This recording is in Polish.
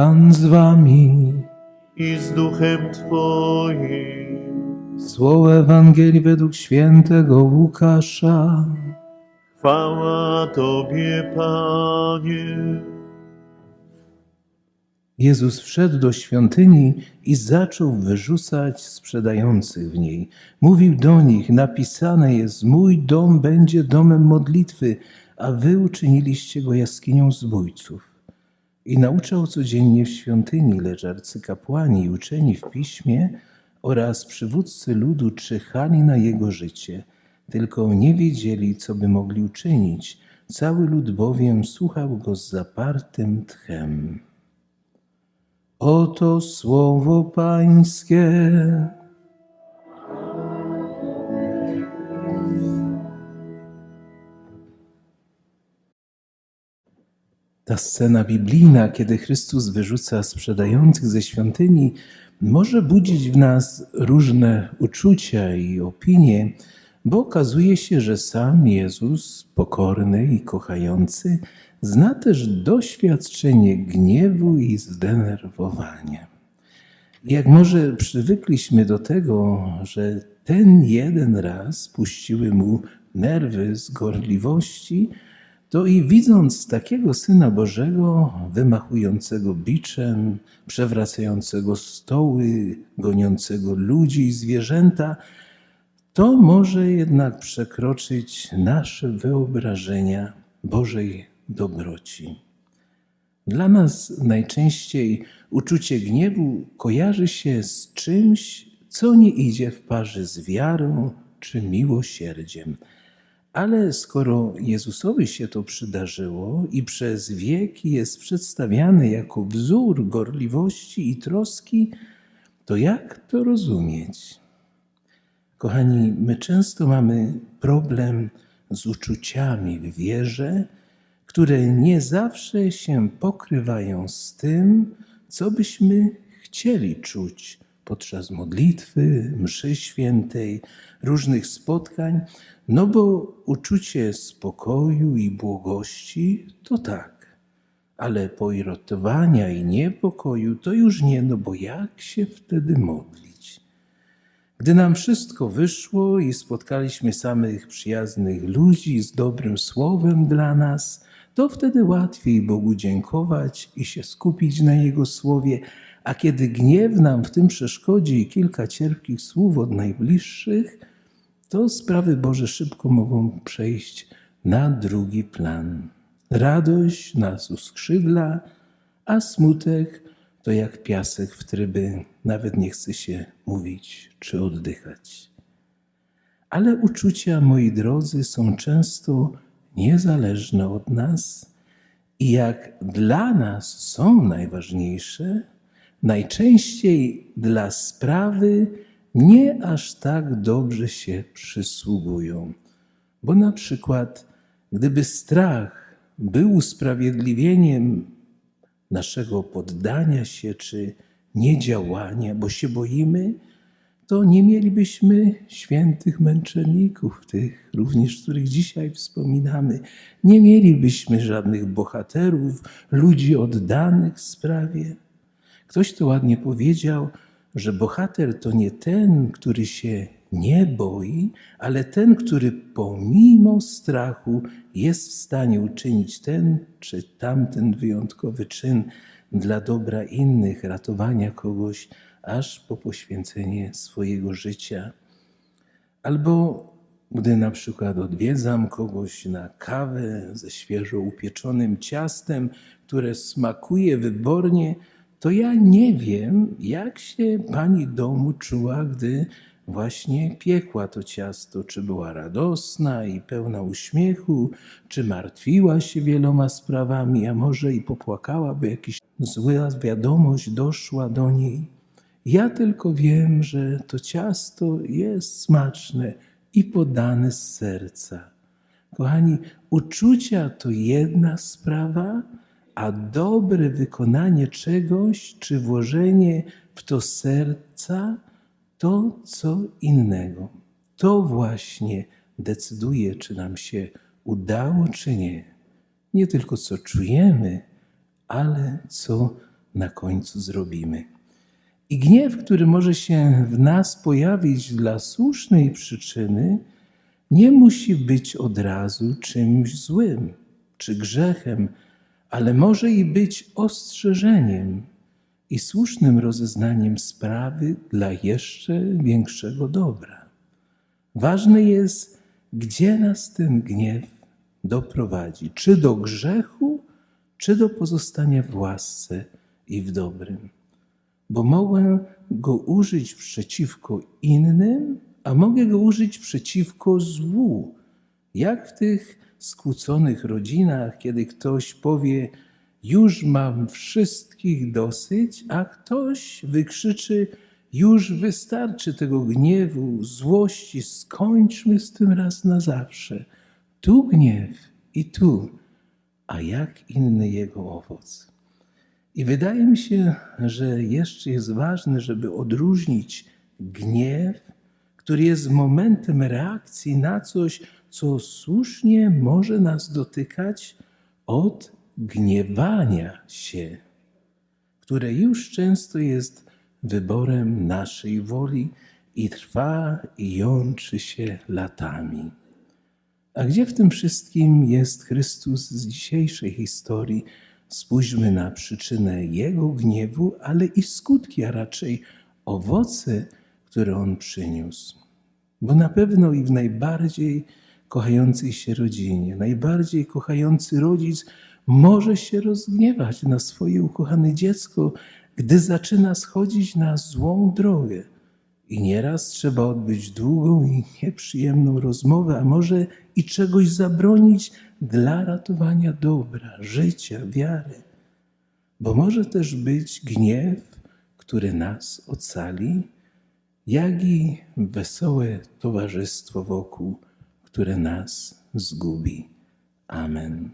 Pan z wami. i z duchem Twoim. Słowo Ewangelii według świętego Łukasza. Chwała Tobie, Panie. Jezus wszedł do świątyni i zaczął wyrzucać sprzedających w niej. Mówił do nich: Napisane jest: Mój dom będzie domem modlitwy, a wy uczyniliście go jaskinią zbójców. I nauczał codziennie w świątyni, lecz arcykapłani i uczeni w piśmie oraz przywódcy ludu czyhali na jego życie, tylko nie wiedzieli, co by mogli uczynić. Cały lud bowiem słuchał go z zapartym tchem. Oto słowo Pańskie. Ta scena biblijna, kiedy Chrystus wyrzuca sprzedających ze świątyni, może budzić w nas różne uczucia i opinie, bo okazuje się, że sam Jezus, pokorny i kochający, zna też doświadczenie gniewu i zdenerwowania. Jak może przywykliśmy do tego, że ten jeden raz puściły mu nerwy z gorliwości, to i widząc takiego Syna Bożego, wymachującego biczem, przewracającego stoły, goniącego ludzi i zwierzęta, to może jednak przekroczyć nasze wyobrażenia Bożej dobroci. Dla nas najczęściej uczucie gniewu kojarzy się z czymś, co nie idzie w parze z wiarą czy miłosierdziem. Ale skoro Jezusowi się to przydarzyło i przez wieki jest przedstawiany jako wzór gorliwości i troski, to jak to rozumieć? Kochani, my często mamy problem z uczuciami w wierze, które nie zawsze się pokrywają z tym, co byśmy chcieli czuć podczas modlitwy, mszy świętej, różnych spotkań, no bo uczucie spokoju i błogości to tak, ale poirotowania i niepokoju to już nie, no bo jak się wtedy modlić? Gdy nam wszystko wyszło i spotkaliśmy samych przyjaznych ludzi z dobrym słowem dla nas, to wtedy łatwiej Bogu dziękować i się skupić na Jego słowie, a kiedy gniew nam w tym przeszkodzi i kilka cierpkich słów od najbliższych, to sprawy Boże szybko mogą przejść na drugi plan. Radość nas uskrzydla, a smutek to jak piasek w tryby, nawet nie chce się mówić czy oddychać. Ale uczucia, moi drodzy, są często niezależne od nas i jak dla nas są najważniejsze, najczęściej dla sprawy nie aż tak dobrze się przysługują. Bo na przykład, gdyby strach był usprawiedliwieniem naszego poddania się czy niedziałania, bo się boimy, to nie mielibyśmy świętych męczenników, tych również, których dzisiaj wspominamy. Nie mielibyśmy żadnych bohaterów, ludzi oddanych sprawie. Ktoś to ładnie powiedział, że bohater to nie ten, który się nie boi, ale ten, który pomimo strachu jest w stanie uczynić ten czy tamten wyjątkowy czyn dla dobra innych, ratowania kogoś, aż po poświęcenie swojego życia. Albo gdy na przykład odwiedzam kogoś na kawę ze świeżo upieczonym ciastem, które smakuje wybornie, to ja nie wiem, jak się pani domu czuła, gdy właśnie piekła to ciasto, czy była radosna i pełna uśmiechu, czy martwiła się wieloma sprawami, a może i popłakała, by jakaś zła wiadomość doszła do niej. Ja tylko wiem, że to ciasto jest smaczne i podane z serca. Kochani, uczucia to jedna sprawa, a dobre wykonanie czegoś czy włożenie w to serca to co innego. To właśnie decyduje, czy nam się udało, czy nie. Nie tylko co czujemy, ale co na końcu zrobimy. I gniew, który może się w nas pojawić dla słusznej przyczyny, nie musi być od razu czymś złym czy grzechem, ale może i być ostrzeżeniem i słusznym rozeznaniem sprawy dla jeszcze większego dobra. Ważne jest, gdzie nas ten gniew doprowadzi, czy do grzechu, czy do pozostania w łasce i w dobrym. Bo mogę go użyć przeciwko innym, a mogę go użyć przeciwko złu. Jak w tych skłóconych rodzinach, kiedy ktoś powie: Już mam wszystkich dosyć, a ktoś wykrzyczy: Już wystarczy tego gniewu, złości, skończmy z tym raz na zawsze. Tu gniew i tu, a jak inny jego owoc. I wydaje mi się, że jeszcze jest ważne, żeby odróżnić gniew, który jest momentem reakcji na coś, co słusznie może nas dotykać, od gniewania się, które już często jest wyborem naszej woli i trwa i jączy się latami. A gdzie w tym wszystkim jest Chrystus z dzisiejszej historii? Spójrzmy na przyczynę Jego gniewu, ale i skutki, a raczej owoce, które On przyniósł. Bo na pewno i w najbardziej kochającej się rodzinie, najbardziej kochający rodzic może się rozgniewać na swoje ukochane dziecko, gdy zaczyna schodzić na złą drogę. I nieraz trzeba odbyć długą i nieprzyjemną rozmowę, a może i czegoś zabronić dla ratowania dobra, życia, wiary. Bo może też być gniew, który nas ocali, jak i wesołe towarzystwo wokół, które nas zgubi. Amen.